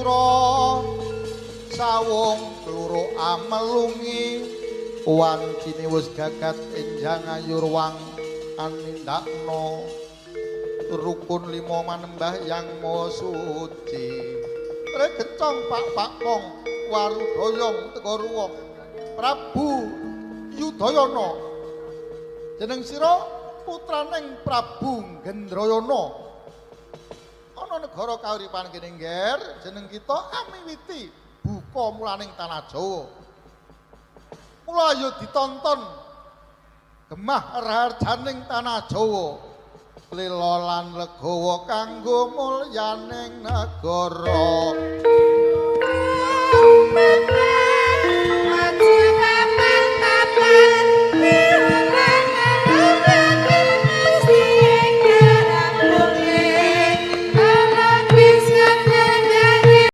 sura. Sawung kluru amelungi. Wancine wis gagat enjang ayurwang anindakno. Rukun lima manembah yang maha suci. Regecong pak pak kong warudoyong tegoruwong prabu yudayana jeneng sira putraning prabu gendrayana. ana negara kauripan kene ngger jeneng kita amiwiti buka mulaning tanah Jawa. Mula ayo ditonton gemah raharjaning tanah Jawa. Lila lan legawa kanggo mulyaning negara